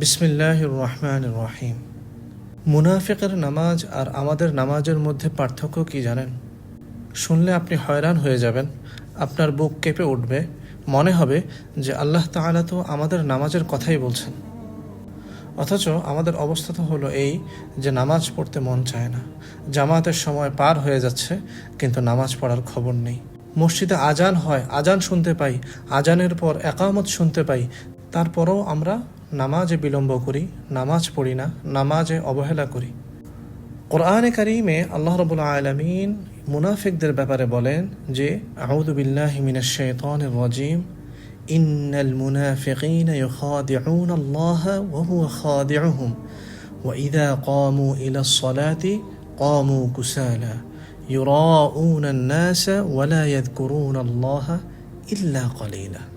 বিসমিল্লাহ রহমান রহিম। মুনাফিকের নামাজ আর আমাদের নামাজের মধ্যে পার্থক্য কি জানেন? শুনলে আপনি হয়রান হয়ে যাবেন, আপনার বুক কেঁপে উঠবে। মনে হবে যে আল্লাহ তাআলা তো আমাদের নামাজের কথাই বলছেন। অথচ আমাদের অবস্থা তো হলো এই যে নামাজ পড়তে মন চায় না। জামাতের সময় পার হয়ে যাচ্ছে, কিন্তু নামাজ পড়ার খবর নেই। মসজিদে আজান হয়, আজান শুনতে পাই, আজানের পর একামত শুনতে পাই, তারপরও আমরা নামাজে বিলম্ব করি, নামাজ পড়ি না, নামাজে অবহেলা করি। কোরআনে কারিমে আল্লাহ রবুল আলমিন মুনাফিকদের ব্যাপারে বলেন যে আউদুবিল্লাহ মিনা শেতন রাজিম। ইন্নাল মুনাফিকিন ইউখাদিউন আল্লাহ ওয়া হুয়া খাদিউহুম। ওয়া ইযা ক্বামু ইলা সলাতি ক্বামু কুসালা। ইউরাউনা আন-নাসা ওয়া লা ইয়াযকুরুনা আল্লাহ ইল্লা কলিলা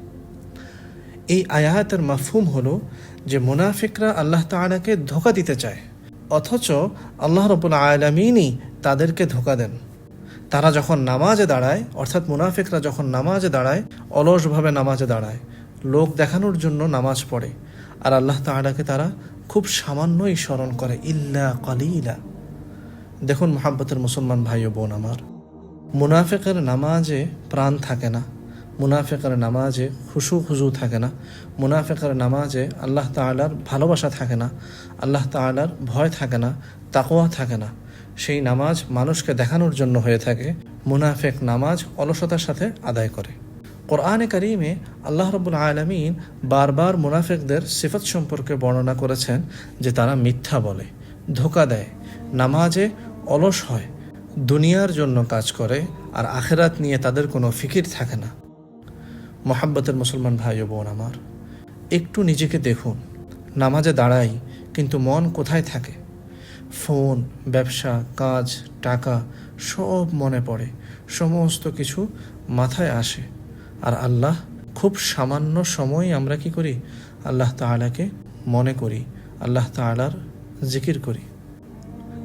এই আয়াতের মাফহুম হলো যে মুনাফিকরা আল্লাহ তাআলাকে ধোকা দিতে চায়, অথচ আল্লাহ রবুল আলমিনই তাদেরকে ধোকা দেন। তারা যখন নামাজে দাঁড়ায়, অর্থাৎ মুনাফিকরা যখন নামাজে দাঁড়ায়, অলসভাবে নামাজে দাঁড়ায়, লোক দেখানোর জন্য নামাজ পড়ে, আর আল্লাহ তাআলাকে তারা খুব সামান্যই স্মরণ করে, ইল্লা কালিলা। দেখুন মোহাব্বতের মুসলমান ভাই ও বোন আমার, মুনাফিকের নামাজে প্রাণ থাকে না। মুনাফিকের নামাজে খুশু খুজু থাকে না। মুনাফেকার নামাজে আল্লাহ তাআলার ভালোবাসা থাকে না। আল্লাহ তাআলার ভয় থাকে না তাকোয়া থাকে না। সেই নামাজ মানুষকে দেখানোর জন্য হয়ে থাকে। মুনাফেক নামাজ অলসতার সাথে আদায় করে। কোরআনে কারিমে আল্লাহ রবুল আলমিন বারবার মুনাফেকদের সিফত সম্পর্কে বর্ণনা করেছেন যে তারা মিথ্যা বলে, ধোকা দেয়, নামাজে অলস হয়, দুনিয়ার জন্য কাজ করে আর আখেরাত নিয়ে তাদের কোনো ফিকির থাকে না। মোহাব্বতের মুসলমান ভাই ও বোন আমার, একটু নিজেকে দেখুন, নামাজে দাঁড়াই কিন্তু মন কোথায় থাকে? ফোন, ব্যবসা, কাজ, টাকা, সব মনে পড়ে, সমস্ত কিছু মাথায় আসে। আর আল্লাহ খুব সামান্য সময় আমরা কি করি? আল্লাহ তাআলাকে মনে করি, আল্লাহ তাআলার জিকির করি।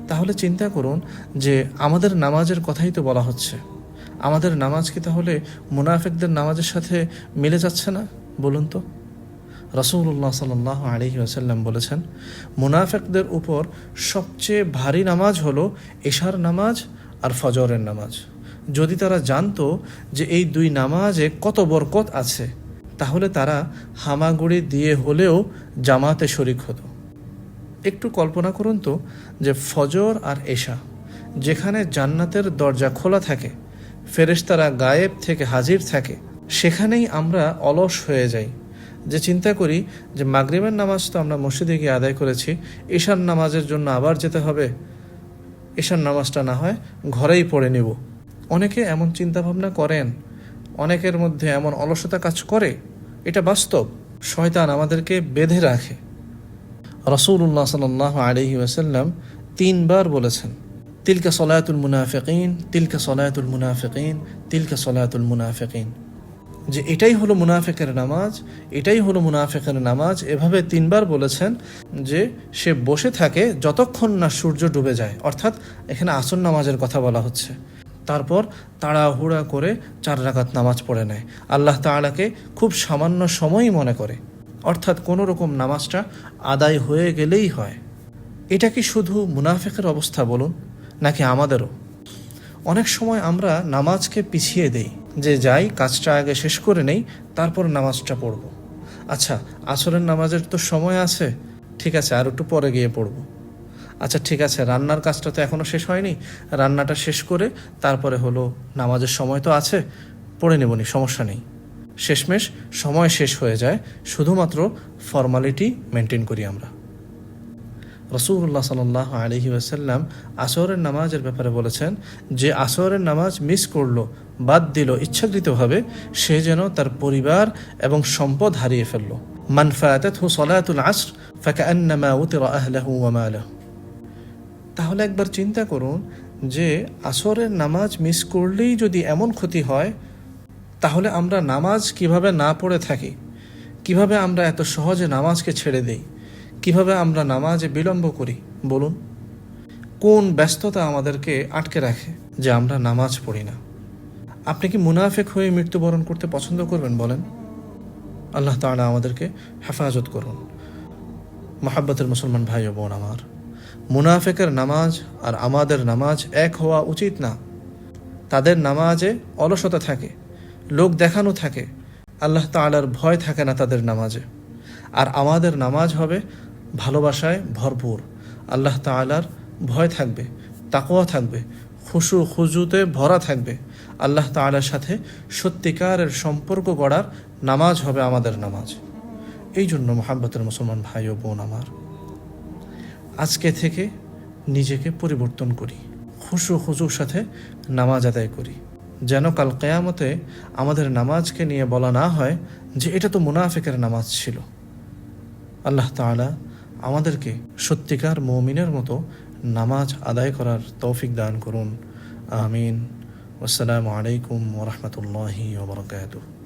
তাহলে চিন্তা করুন যে আমাদের নামাজের কথাই তো বলা হচ্ছে। আমাদের নামাজ কি তাহলে মুনাফেকদের নামাজের সাথে মিলে যাচ্ছে না? বলুন তো। রসুল্লাহ সাল আলহি আসাল্লাম বলেছেন, মুনাফেকদের উপর সবচেয়ে ভারী নামাজ হলো এশার নামাজ আর ফজরের নামাজ। যদি তারা জানতো যে এই দুই নামাজে কত বরকত আছে, তাহলে তারা হামাগুড়ি দিয়ে হলেও জামাতে শরিক হতো। একটু কল্পনা করুন তো যে ফজর আর এশা, যেখানে জান্নাতের দরজা খোলা থাকে ফেরেশতারা গায়েব থেকে হাজির থাকে, সেখানেই আমরা অলস হয়ে যাই। যে চিন্তা করি যে মাগরিবের নামাজ তো আমরা মসজিদে গিয়ে আদায় করেছি ঈশান নামাজের জন্য আবার যেতে হবে। ঈশান নামাজটা না হয় ঘরেই পড়ে নেব। অনেকে এমন চিন্তা ভাবনা করেন, অনেকের মধ্যে এমন অলসতা কাজ করে, এটা বাস্তব। শয়তান আমাদেরকে বেঁধে রাখে। রসুল্লাহ সাল আলহি ওয়াসাল্লাম তিনবার বলেছেন তিলকা সলায়াতুল মুনাফিকিন, তিলকা সলায়াতুল মুনাফিকিন, তিলকা সলায়াতুল মুনাফিকিন। যে এটাই হলো মুনাফেকের নামাজ, এটাই হলো মুনাফেকের নামাজ। এভাবে তিনবার বলেছেন যে সে বসে থাকে যতক্ষণ না সূর্য ডুবে যায়। অর্থাৎ এখানে আসন নামাজের কথা বলা হচ্ছে। তারপর তাড়াহুড়া করে চার রাকাত নামাজ পড়ে নেয়। আল্লাহ তাআলাকে খুব সামান্য সময়ই মনে করে। অর্থাৎ কোনো রকম নামাজটা আদায় হয়ে গেলেই হয়। এটা কি শুধু মুনাফেকের অবস্থা বলুন? নাকি আমাদেরও? অনেক সময় আমরা নামাজকে পিছিয়ে দেই, যে যাই, কাজটা আগে শেষ করে নেই, তারপর নামাজটা পড়ব। আচ্ছা আসরের নামাজের তো সময় আছে। ঠিক আছে, আর একটু পরে গিয়ে পড়ব। আচ্ছা ঠিক আছে, রান্নার কাজটা তো এখনও শেষ হয়নি। রান্নাটা শেষ করে তারপরে হলো, নামাজের সময় তো আছে, পড়ে নেব নেবনি, সমস্যা নেই। শেষমেশ, সময় শেষ হয়ে যায়, শুধুমাত্র ফর্মালিটি মেনটেন করি আমরা। রসুল্লাহ সাল আলহি ওয়াসাল্লাম আসরের নামাজের ব্যাপারে বলেছেন যে আসরের নামাজ মিস করল, বাদ দিল, ইচ্ছাকৃতভাবে সে যেন তার পরিবার এবং সম্পদ হারিয়ে ফেলল। তাহলে একবার চিন্তা করুন যে আসরের নামাজ মিস করলেই যদি এমন ক্ষতি হয়, তাহলে আমরা নামাজ কীভাবে না পড়ে থাকি? কীভাবে আমরা এত সহজে নামাজকে ছেড়ে দেই? কীভাবে আমরা নামাজে বিলম্ব করি, বলুন? কোন ব্যস্ততা আমাদেরকে আটকে রাখে যে আমরা নামাজ পড়ি না? আপনি কি মুনাফেক হয়ে মৃত্যুবরণ করতে পছন্দ করবেন, বলেন? আল্লাহ তাআলা আমাদেরকে হেফাজত করুন। মহাব্বতের মুসলমান ভাই ও বোন আমার, মুনাফেকের নামাজ আর আমাদের নামাজ এক হওয়া উচিত না। তাদের নামাজে অলসতা থাকে, লোক দেখানো থাকে, আল্লাহ তাআলার ভয় থাকে না তাদের নামাজে। আর আমাদের নামাজ হবে ভালোবাসায় ভরপুর। আল্লাহ তাআলার ভয় থাকবে তাকোয়া থাকবে, খুশু খুজুতে ভরা থাকবে। আল্লাহ তাআলার সাথে সত্যিকারের সম্পর্ক গড়ার নামাজ হবে আমাদের নামাজ। এই জন্য মোহাব্বতের মুসলমান ভাই ও বোন আমার, আজকে থেকে নিজেকে পরিবর্তন করি, খুশু খুশুর সাথে নামাজ আদায় করি। যেন কাল কেয়ামতে আমাদের নামাজকে নিয়ে বলা না হয় যে এটা তো মুনাফিকের নামাজ ছিল। আল্লাহ তাআলা আমাদেরকে সত্যিকার মৌমিনের মতো নামাজ আদায় করার তৌফিক দান করুন। আমিন। আসসালামু আলাইকুম ওরহমতুল্লাহি ওবরকাতুহ